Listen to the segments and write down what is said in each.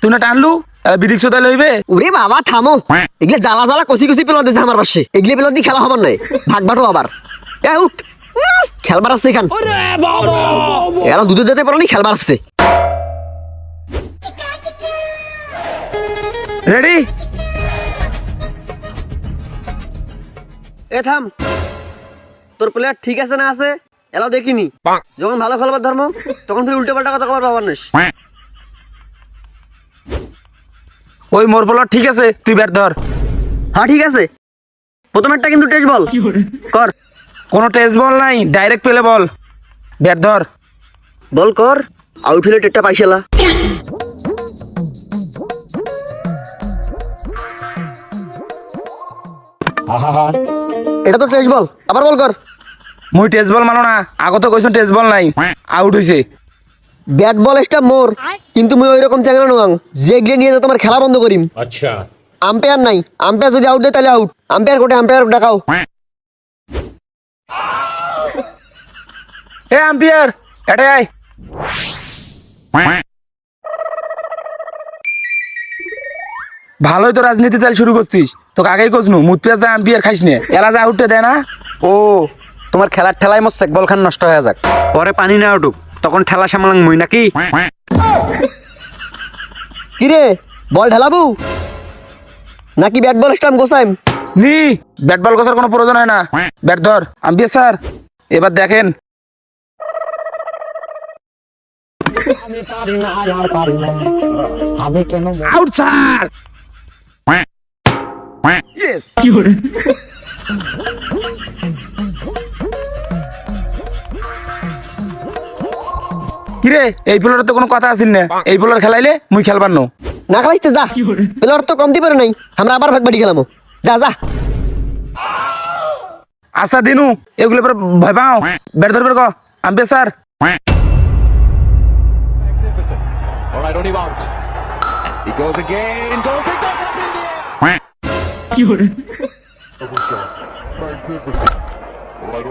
তুই না টানলু? বিদিক সোতালে হইবে ওরে বাবা থামো। এগুলো জ্বালা জ্বালা কষি কষি পেল দিছে আমার পাশে। এগুলো পেল দিয়ে খেলা হবার নাই। ভাগ বাটো আবার। এ উঠ। খেলবার আসছে এখান। এরা দুধে দিতে পারো নি খেলবার আসছে। রেডি এ থাম। তোর প্লেয়ার ঠিক আছে না আছে এলাও দেখিনি। যখন ভালো খেলবার ধর্ম তখন ফির উল্টো পাল্টা কথা কবার পাবার নিস। ওই মোর বলার ঠিক আছে তুই ব্যাট ধর। হ্যাঁ ঠিক আছে। প্রথমেরটা কিন্তু টেস্ট বল। কর। কোনো টেস্ট বল নাই ডাইরেক্ট পেলে বল। ব্যাট ধর। বল কর। আউট হলে টেটটা পাইছিলা এটা তো টেস্ট বল। আবার বল কর। মুই টেস্ট বল মানো না আগত কইছো টেস্ট বল নাই। আউট হইছে। ব্যাট বল বলেসটা মোর কিন্তু মুই ওই রকম চ্যাংরা নোয়াং যে গিয়ে নিয়ে যা তোমার খেলা বন্ধ করিম। আচ্ছা। আম্পায়ার নাই আম্পায়ার যদি আউট দেয় তাহলে আউট আম্পায়ার কোটে আম্পায়ার ডাকাও। এ আম্পায়ার এটা আই ভালোই তো রাজনীতি চাল শুরু করছিস। তো আগেই কোচ নু মুতপিয়াজ দা আম্পিয়ার খাইস নে। এলা যা আউটে দেয় না। ও তোমার খেলার ঠেলায় মোর সেকবল খান নষ্ট হয়ে যাক। পরে পানি না উঠুক। তখন ঠেলা সামলাং মুই নাকি? কিরে বল ঢালাবু নাকি ব্যাট বল স্টাম্প গোসাইম নি ব্যাট বল গোসার কোনো প্রয়োজন হয় না। ব্যাট ধর আম্পিয়ার স্যার এবার দেখেন। আমি আমি আউট স্যার ইয়েস কিরে এই প্লেয়ারের তো কোনো কথা আসিল না। এই প্লেয়ার খেলাইলে মুই খেলবার নো না খেলাইতে যা। প্লেয়ার তো কমতি পারে নাই। আমরা আবার ভাগ বাড়ি খেলামো যা যা। আশা দিনু এগুলো পরে ভয় পাও? ব্যাট ধরবে ক। Umpire sir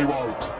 him out.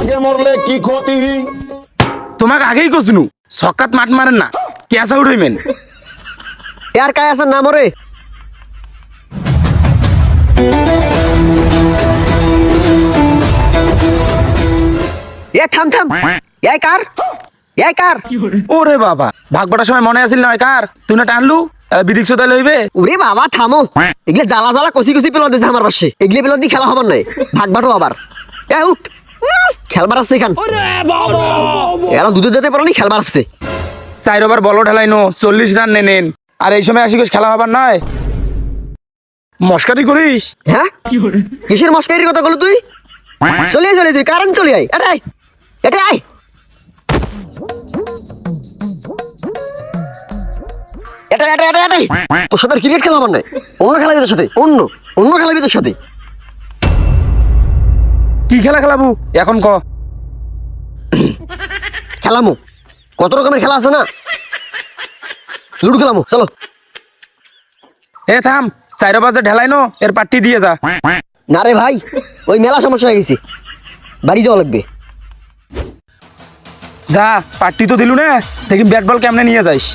আগে মরলে কি ক্ষতি? তোমাকে আগেই কসনু সকাত মাঠ মারেন না ক্যাশ আউট হইমেন এর কায় আছে নাম রে এ থাম থাম। এই কার এই কার ওরে বাবা ভাগবটার সময় মনে আছিল না কার তুই না টানলু বিদিক সোতালে হইবে ওরে বাবা থামো। এগুলো জ্বালা জ্বালা কষি কষি পেল দিছে আমার পাশে। এগুলো পেল দিয়ে খেলা হবার নাই। ভাগ বাটো আবার এ উঠ। খেলবার আসছে এখান। এরা দুধে দিতে পারো নি খেলবার আসছে। চার ওভার বল ঢালাইনো চল্লিশ রান নেনেন আর এই সময় আসি খেলা হবার নয়। মস্কারি করিস? হ্যাঁ? কিসের মস্কারির কথা বলো তুই? চলে আয়, চলে তুই কারণ চলে আয়। এটাই এটাই আয়। এটা এটা এটা এটাই। তোর সাথে ক্রিকেট খেলা আমার অন্য খেলাবি তোর সাথে অন্য অন্য খেলাবি তোর সাথে। কি খেলা খেলাবু? এখন ক। খেলামো। কত রকমের খেলা আছে না? লুডো খেলামো চলো। এ থাম। চার বাজে ঢেলাইনো এর পাট্টি দিয়ে যা। না রে ভাই ওই মেলা সমস্যা হয়ে গেছে। বাড়ি যাওয়া লাগবে। যা পাট্টি তো দিলু না দেখি ব্যাট বল কেমনে নিয়ে যাইস।